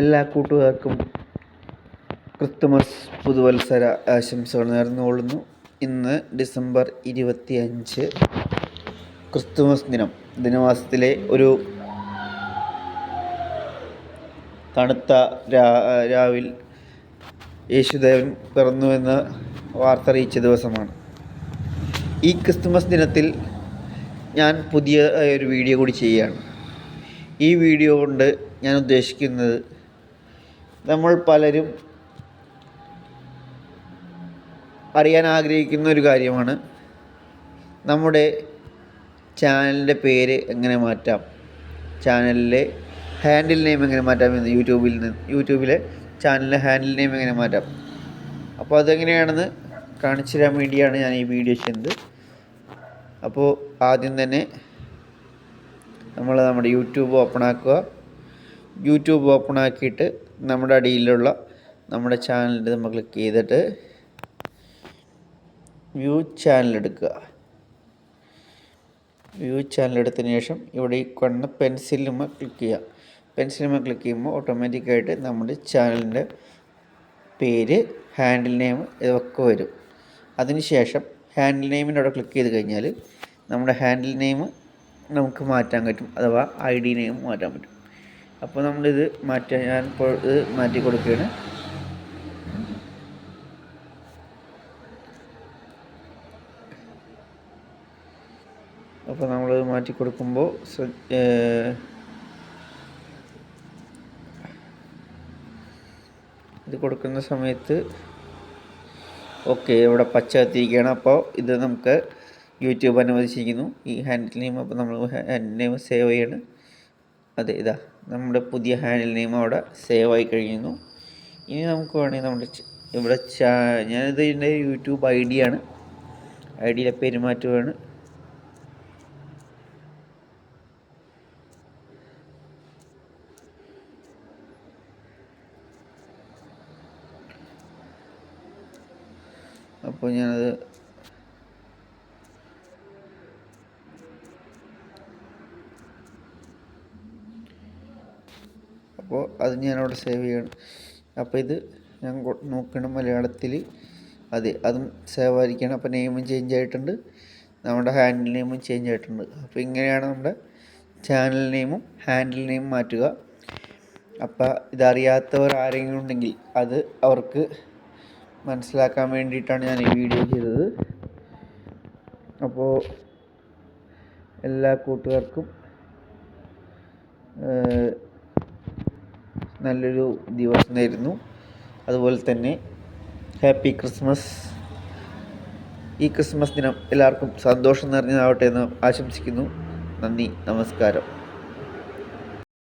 എല്ലാ കൂട്ടുകാർക്കും ക്രിസ്തുമസ് പുതുവത്സര ആശംസകൾ നേർന്നുകൊള്ളുന്നു. ഇന്ന് ഡിസംബർ ഇരുപത്തി അഞ്ച് ക്രിസ്തുമസ് ദിനം. ദിനമാസത്തിലെ ഒരു തണുത്ത രാവിൽ യേശുദേവൻ പിറന്നുവെന്ന് വാർത്ത അറിയിച്ച ദിവസമാണ്. ഈ ക്രിസ്തുമസ് ദിനത്തിൽ ഞാൻ പുതിയ ഒരു വീഡിയോ കൂടി ചെയ്യുകയാണ്. ഈ വീഡിയോ കൊണ്ട് ഞാൻ ഉദ്ദേശിക്കുന്നത് നമ്മൾ പലരും അറിയാൻ ആഗ്രഹിക്കുന്ന ഒരു കാര്യമാണ്. നമ്മുടെ ചാനലിന്റെ പേര് എങ്ങനെ മാറ്റാം? ചാനലിലെ ഹാൻഡിൽ നെയിം എങ്ങനെ മാറ്റാം എന്ന് യൂട്യൂബിൽ നിന്ന് യൂട്യൂബിലെ ചാനലിലെ ഹാൻഡിൽ നെയിം എങ്ങനെ മാറ്റാം? അപ്പോൾ അതെങ്ങനെയാണെന്ന് കാണിച്ചു തരാൻ വേണ്ടിയാണ് ഞാൻ ഈ വീഡിയോ ചെയ്യുന്നത്. അപ്പോൾ ആദ്യം തന്നെ നമ്മൾ നമ്മുടെ യൂട്യൂബ് ഓപ്പൺ ആക്കുക. യൂട്യൂബ് ഓപ്പൺ ആക്കിയിട്ട് നമ്മുടെ അടിയിലുള്ള നമ്മുടെ ചാനലിൽ നമ്മൾ ക്ലിക്ക് ചെയ്തിട്ട് വ്യൂ ചാനൽ എടുക്കുക. വ്യൂ ചാനൽ എടുത്തതിന് ശേഷം ഇവിടെ ഈ കണ്ണ പെൻസിലുമ ക്ലിക്ക് ചെയ്യുക. പെൻസിലുമ ക്ലിക്ക് ചെയ്യുമ്പോൾ ഓട്ടോമാറ്റിക്കായിട്ട് നമ്മുടെ ചാനലിന്റെ പേര് ഹാൻഡിൽ നെയിം ഇതൊക്കെ വരും. അതിനുശേഷം ഹാൻഡിൽ നെയിമിന്റെ അവിടെ ക്ലിക്ക് ചെയ്ത് കഴിഞ്ഞാൽ നമ്മുടെ ഹാൻഡിൽ നെയിം നമുക്ക് മാറ്റാൻ പറ്റും. അഥവാ ഐ ഡി നെയിം മാറ്റാൻ പറ്റും. അപ്പോൾ നമ്മളിത് മാറ്റാൻ ഞാൻ ഇപ്പോൾ ഇത് മാറ്റി കൊടുക്കുകയാണ്. അപ്പോൾ നമ്മൾ മാറ്റി കൊടുക്കുമ്പോൾ ഇത് കൊടുക്കുന്ന സമയത്ത് ഓക്കെ ഇവിടെ പച്ച എത്തിയിരിക്കുകയാണ് അപ്പോൾ ഇത് നമുക്ക് യൂട്യൂബ് അനുവദിച്ചിരിക്കുന്നു. ഈ ഹാൻഡിൽ നെയിം അപ്പോൾ നമ്മൾ ഹാൻഡിൽ നെയിം സേവ് ചെയ്യണം. അതെ ഇതാ നമ്മുടെ പുതിയ ഹാൻഡിൽ നെയിം അവിടെ സേവ് ആയി കഴിയുന്നു. ഇനി നമുക്ക് വേണമെങ്കിൽ നമ്മുടെ ഇവിടെ ചാ ഞാനിത് എന്റെ യൂട്യൂബ് ഐ ഡി ആണ്. ഐ ഡിയിലെ പെരുമാറ്റമാണ് അപ്പോൾ ഞാനത് അപ്പോൾ അത് ഞാനവിടെ സേവ് ചെയ്യണം. അപ്പോൾ ഇത് ഞാൻ നോക്കണം മലയാളത്തിൽ. അതെ അതും സേവ് ആയിരിക്കണം. അപ്പോൾ നെയിമും ചേഞ്ച് ആയിട്ടുണ്ട്. നമ്മുടെ ഹാൻഡിൽ നെയിമും ചേഞ്ച് ആയിട്ടുണ്ട്. അപ്പോൾ ഇങ്ങനെയാണ് നമ്മുടെ ചാനൽ നെയിമും ഹാൻഡിൽ നെയിമും മാറ്റുക. അപ്പോൾ ഇതറിയാത്തവർ ആരെങ്കിലും ഉണ്ടെങ്കിൽ അത് അവർക്ക് മനസ്സിലാക്കാൻ വേണ്ടിയിട്ടാണ് ഞാൻ ഈ വീഡിയോ ചെയ്തത്. അപ്പോൾ എല്ലാ കൂട്ടുകാർക്കും നല്ലൊരു ദിവസമായിരുന്നു. അതുപോലെ തന്നെ ഹാപ്പി ക്രിസ്മസ്. ഈ ക്രിസ്മസ് ദിനം എല്ലാവർക്കും സന്തോഷം നിറഞ്ഞതാവട്ടെ എന്ന് ആശംസിക്കുന്നു. നന്ദി നമസ്കാരം.